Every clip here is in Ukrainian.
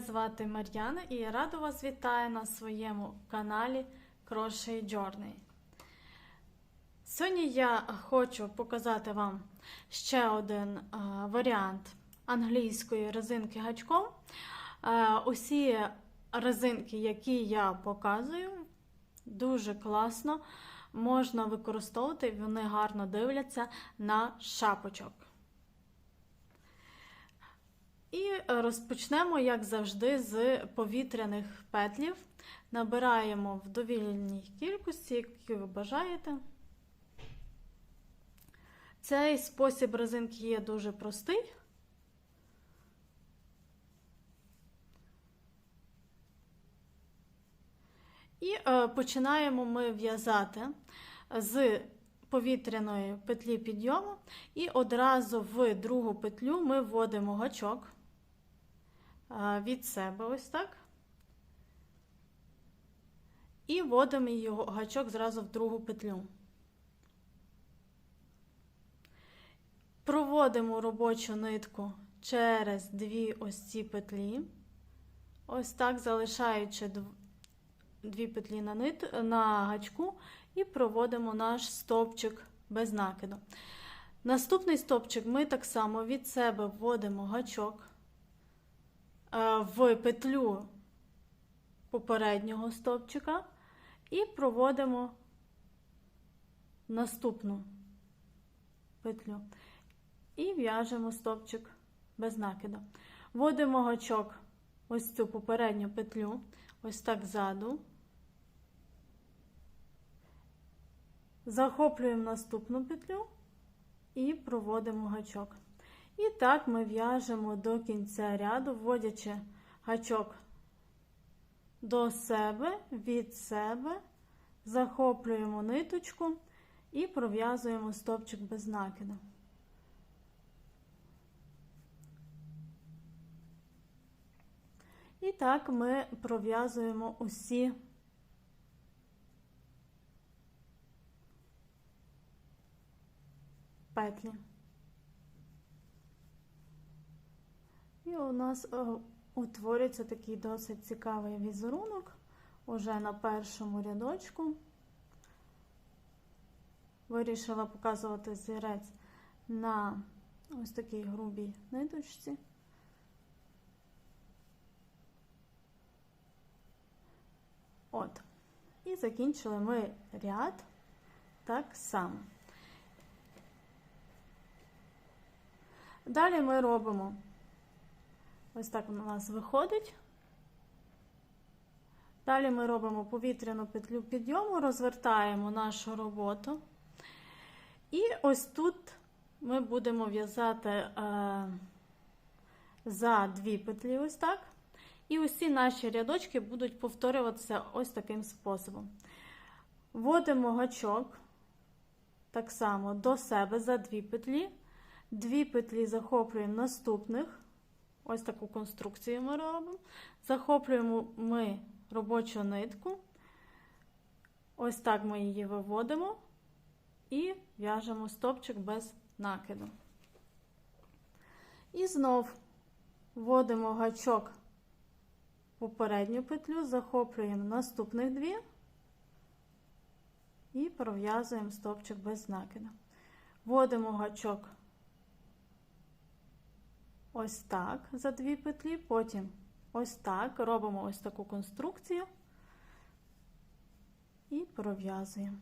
звати Мар'яна і я рада вас вітаю на своєму каналі Crochet Journey. Сьогодні я хочу показати вам ще один варіант англійської резинки гачком. Усі резинки, які я показую, дуже класно можна використовувати, вони гарно дивляться на шапочок. І розпочнемо, як завжди, з повітряних петлів. Набираємо в довільній кількості, які ви бажаєте. Цей спосіб резинки є дуже простий. І е, починаємо ми в'язати з повітряної петлі підйому, і одразу в другу петлю ми вводимо гачок від себе, ось так. І вводимо його гачок зразу в другу петлю. Проводимо робочу нитку через дві ось ці петлі, ось так залишаючи дві петлі на, нит, на гачку, і проводимо наш стовпчик без накиду. Наступний стовпчик ми так само від себе вводимо гачок в петлю попереднього стовпчика і проводимо наступну петлю. І в'яжемо стовпчик без накиду. Вводимо гачок ось цю попередню петлю, ось так ззаду. Захоплюємо наступну петлю і проводимо гачок. І так ми в'яжемо до кінця ряду, вводячи гачок до себе, від себе, захоплюємо ниточку і пров'язуємо стопчик без накиду. І так ми пров'язуємо усі петлі. І у нас утворюється такий досить цікавий візерунок уже на першому рядочку. Вирішила показувати зірець на ось такій грубій ниточці. От. І закінчили ми ряд так само. Далі ми робимо ось так у нас виходить. Далі ми робимо повітряну петлю підйому, розвертаємо нашу роботу. І ось тут ми будемо в'язати е, за дві петлі, ось так. І усі наші рядочки будуть повторюватися ось таким способом. Вводимо гачок так само до себе за дві петлі. Дві петлі захоплюємо наступних. Ось таку конструкцію ми робимо. Захоплюємо ми робочу нитку. Ось так ми її виводимо і в'яжемо стопчик без накиду. І знов вводимо гачок попередню петлю, захоплюємо наступних дві і пров'язуємо стопчик без накиду. Вводимо гачок ось так за дві петлі, потім ось так робимо ось таку конструкцію і пров'язуємо.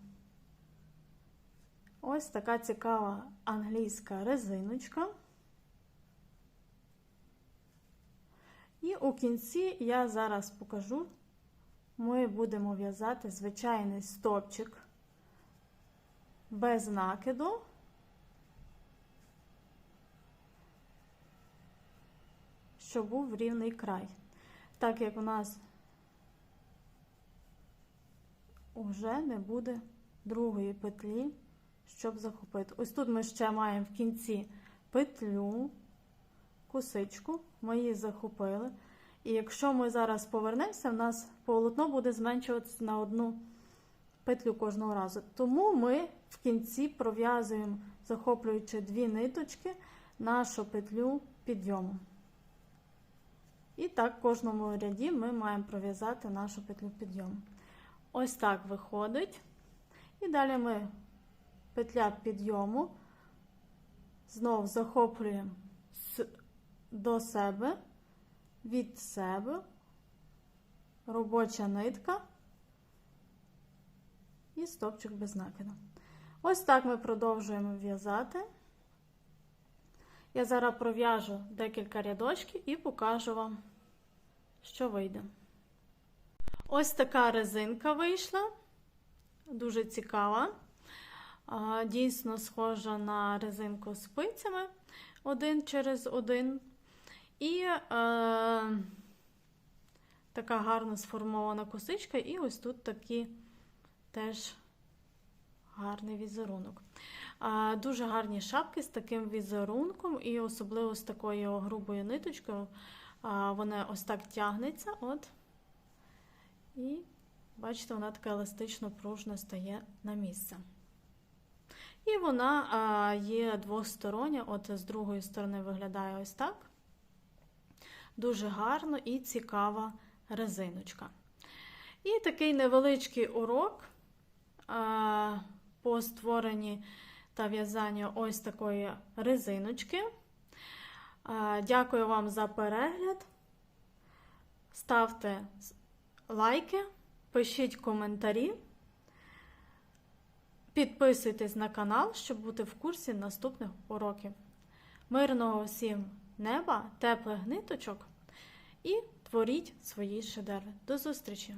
Ось така цікава англійська резиночка. І у кінці я зараз покажу, ми будемо в'язати звичайний стопчик без накиду. Щоб був рівний край. Так як у нас вже не буде другої петлі, щоб захопити. Ось тут ми ще маємо в кінці петлю, косичку, ми її захопили. І якщо ми зараз повернемося, в нас полотно буде зменшуватися на одну петлю кожного разу. Тому ми в кінці пров'язуємо, захоплюючи дві ниточки, нашу петлю підйому. І так, в кожному ряді ми маємо пров'язати нашу петлю підйому. Ось так виходить. І далі ми петля підйому знов захоплюємо до себе, від себе, робоча нитка і стопчик без накиду. Ось так ми продовжуємо в'язати. Я зараз пров'яжу декілька рядочків і покажу вам, що вийде. Ось така резинка вийшла, дуже цікава. Дійсно схожа на резинку спицями один через один. І е, така гарно сформована косичка, і ось тут такий теж гарний візерунок. Дуже гарні шапки з таким візерунком, і особливо з такою грубою ниточкою. Вона ось так тягнеться. От. І бачите, вона така еластично пружна стає на місце. І вона є двостороння, от з другої сторони виглядає ось так. Дуже гарно і цікава резиночка. І такий невеличкий урок по створенні та в'язанню ось такої резиночки. Дякую вам за перегляд. Ставте лайки, пишіть коментарі. Підписуйтесь на канал, щоб бути в курсі наступних уроків. Мирного всім неба, теплих ниточок і творіть свої шедеври. До зустрічі!